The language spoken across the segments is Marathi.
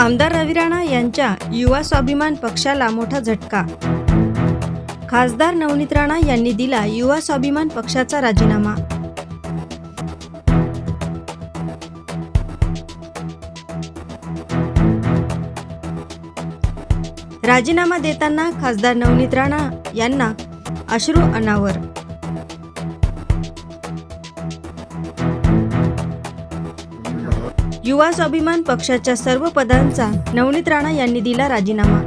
आमदार रवी राणा यांच्या युवा स्वाभिमान पक्षाला मोठा झटका. खासदार नवनीत राणा यांनी दिला युवा स्वाभिमान पक्षाचा राजीनामा. राजीनामा देताना खासदार नवनीत राणा यांना अश्रू अनावर युवा स्वाभिमान पक्षाच्या सर्व पदांचा नवनीत राणा यांनी दिला राजीनामा.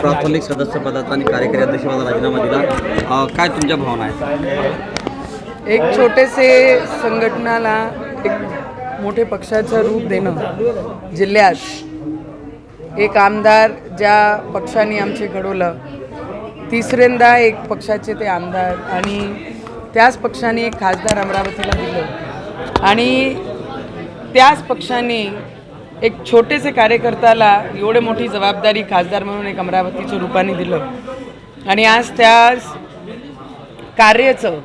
प्राथमिक सदस्य पदाचा आणि कार्यकारी अध्यक्षपदाचा राजीनामा दिला. काय तुमच्या भावना आहेत? एक छोटेसे संघटनाला एक मोठे पक्षाचं रूप देणं जिल्ह्यात एक आमदार ज्या पक्षाने आमचे घडवलं तिसऱ्यांदा एक पक्षाचे ते आमदार आणि त्याच पक्षाने एक खासदार अमरावतीला दिलं. आणि त्याच पक्षाने एक छोटेसे कार्यकर्त्याला एवढे मोठी जबाबदारी खासदार म्हणून एक अमरावतीच्या रूपाने दिलं. आणि आज त्या कार्याचं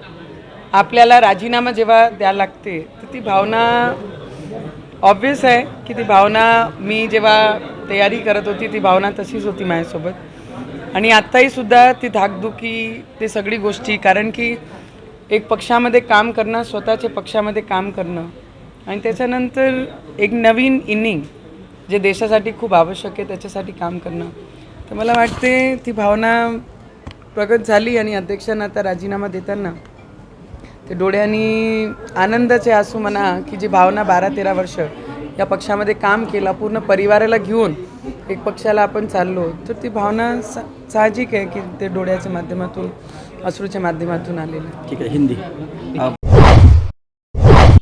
आपल्याला राजीनामा जेव्हा द्यायला लागते तर ती भावना ऑब्वियस आहे की ती भावना मी जेव्हा तयारी करत होती ती भावना तशीच होती माझ्यासोबत. आणि आत्ताही सुद्धा ती धाकधुकी ते सगळी गोष्टी कारण की एक पक्षामध्ये काम करणं स्वतःच्या पक्षामध्ये काम करणं आणि त्याच्यानंतर एक नवीन इनिंग जे देशासाठी खूप आवश्यक आहे त्याच्यासाठी काम करणं. तर मला वाटते ती भावना प्रगत झाली आणि अध्यक्षांना आता राजीनामा देताना ते डोळ्यांनी आनंदाचे आसू म्हणा की जी भावना बारा तेरा वर्ष या पक्षामध्ये काम केलं पूर्ण परिवाराला घेऊन एक पक्षाला आपण चाललो तर ती भावना सा साहजिक आहे की ते डोळ्याच्या माध्यमातून अश्रूच्या माध्यमातून आलेली आहे. ठीक है हिंदी